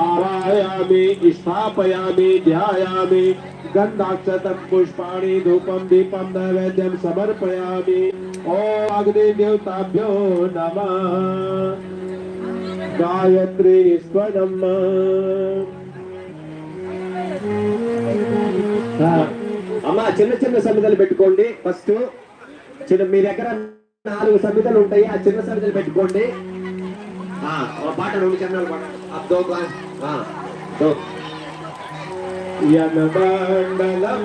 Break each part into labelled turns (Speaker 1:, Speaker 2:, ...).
Speaker 1: आवाहयामि स्थापयामि ध्यायामि गन्धाक्षतं पुष्पाणि धूपं दीपं नैवेद्यं समर्पयामि। ॐ अग्निदेवताभ्यो नमः। గాయత్రి స్వరమ్మ.
Speaker 2: అమ్మా చిన్న చిన్న సమితలు పెట్టుకోండి. ఫస్ట్ చిన్న మీ దగ్గర నాలుగు సమితలు ఉంటాయి. ఆ చిన్న సమితలు పెట్టుకోండి. పాట రెండు చిన్న పాట. దో దో.
Speaker 1: యనమండలం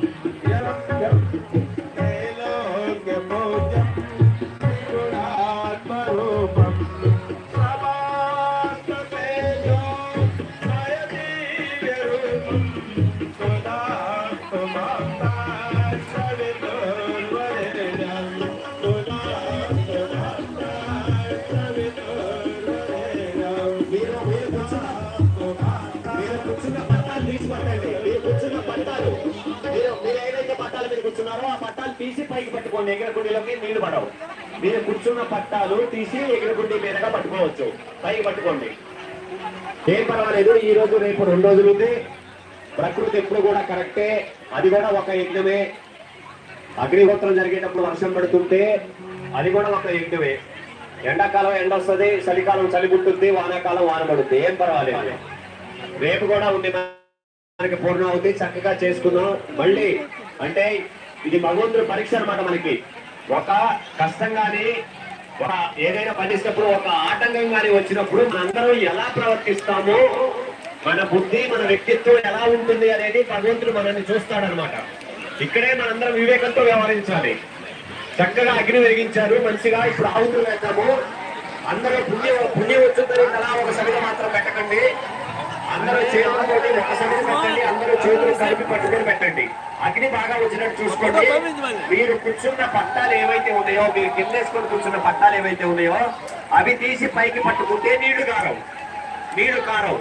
Speaker 2: Thank you. కూర్చున్నారో ఆ పట్టాలు తీసి పైకి పట్టుకోండి. ఎగిరకుండీలోకి నీళ్ళు పడవు. మీరు కూర్చున్న పట్టాలు తీసి ఎగరగుండి మీదగా పట్టుకోవచ్చు. పైకి పట్టుకోండి. ఏం పర్వాలేదు. ఈ రోజు రేపు రెండు రోజులు ఉంది. ప్రకృతి ఎప్పుడు కూడా కరెక్టే. అది కూడా ఒక యజ్ఞమే. అగ్నిహోత్రం జరిగేటప్పుడు వర్షం పడుతుంటే అది కూడా ఒక యజ్ఞమే. ఎండాకాలం ఎండ వస్తుంది చలికాలం చలి పుట్టుద్ది వానాకాలం వాన పడుద్ది. ఏం పర్వాలేదు. రేపు కూడా ఉంది మనకి పూర్ణావతి చక్కగా చేసుకుందాం. మళ్ళీ అంటే ఇది భగవంతుడి పరీక్ష అనమాట మనకి. ఒక కష్టంగాని ఒక ఏదైనా పనిచేసినప్పుడు ఒక ఆటంకం కానీ వచ్చినప్పుడు మనందరం ఎలా ప్రవర్తిస్తామో మన బుద్ధి మన వ్యక్తిత్వం ఎలా ఉంటుంది అనేది భగవంతుడు మనల్ని చూస్తాడనమాట ఇక్కడే మనందరం వివేకంతో వ్యవహరించాలి. చక్కగా అగ్ని వెలిగించారు మంచిగా ఇప్పుడు ఆవుతులు వేద్దాము. అందరూ పుణ్యం పుణ్యం వచ్చిందని అలా ఒక సమిత మాత్రం పెట్టకండి. అందరూ చేతులతో ఒక సమిత పెట్టండి అందరూ చేతులు కలిపి పట్టుకొని పెట్టండి. బాగా వచ్చినట్టు చూసుకోండి మీరు. కూర్చున్న పట్టాలు ఏవైతే ఉన్నాయో మీరు కిందేసుకొని కూర్చున్న పట్టాలు ఏవైతే ఉన్నాయో అవి తీసి పైకి పట్టుకుంటే నీళ్ళు కారవు. నీళ్ళు కారవు.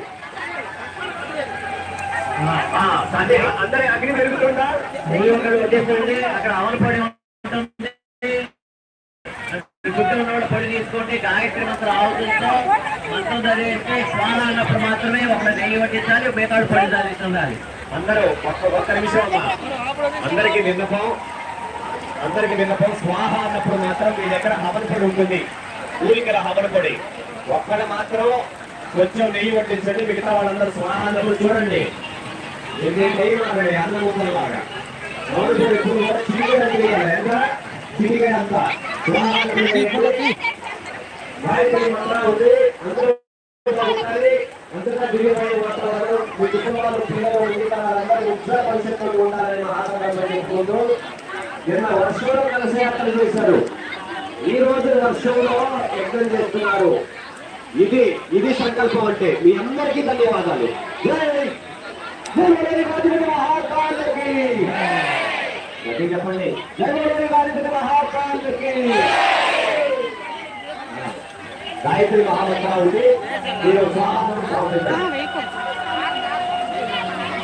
Speaker 2: అందరి అగ్ని పెరుగుతుందా
Speaker 3: వచ్చేసండి అక్కడ అవల పొడి ఉంటుంది. వాళ్ళు పొడి తీసుకోండి. గాయత్రి మంత్రం ఆవుతుందో మంత్రం చదివేసి స్వాన అన్నప్పుడు మాత్రమే ఒక నెయ్యి వడ్డించాలి మిగతా పొడి చదివిస్తుండాలి
Speaker 2: అందరూ ఒక్క ఒక్క నిమిషం అమ్మా. అందరికి విన్నపం అందరికి విన్నపం. స్వాహ అన్నప్పుడు మాత్రం మీ దగ్గర హవన పొడి ఉంటుంది. ఊరికల హవన పొడి. ఒక్కడ మాత్రం కొంచెం నెయ్యి పట్టించండి మిగతా వాళ్ళందరూ స్వాహ అన్నప్పుడు చూడండి. నెయ్యి వాడండి అన్నం ముక్కలాగా హవన కూడా ఎంత? అందరూ వాతావరణం కుటుంబాలు పిల్లలు మిగతా వాళ్ళందరూ ఉజ్వల భవిష్యత్తులో ఉండాలని ఆశగా చెప్పుకుంటూ నిన్న వర్షంలో కలిసి యాత్ర చేశారు. ఈ రోజు వర్షంలో యజ్ఞం చేస్తున్నారు. ఇది ఇది సంకల్పం అంటే మీ అందరికీ ధన్యవాదాలు. చెప్పండి. గాయత్రి మహామంత్ర ఉంది మీరు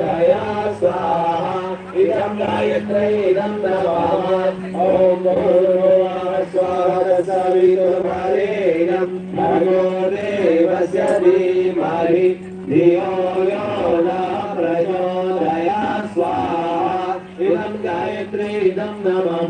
Speaker 2: दया स्वाहा इदं गायत्रै इदं नमामि ॐ भूर्भुवः स्वः भगो देवस्य धीमहि धियो यो न प्रचोदया स्वाहा इदं गायत्रै इदं नमः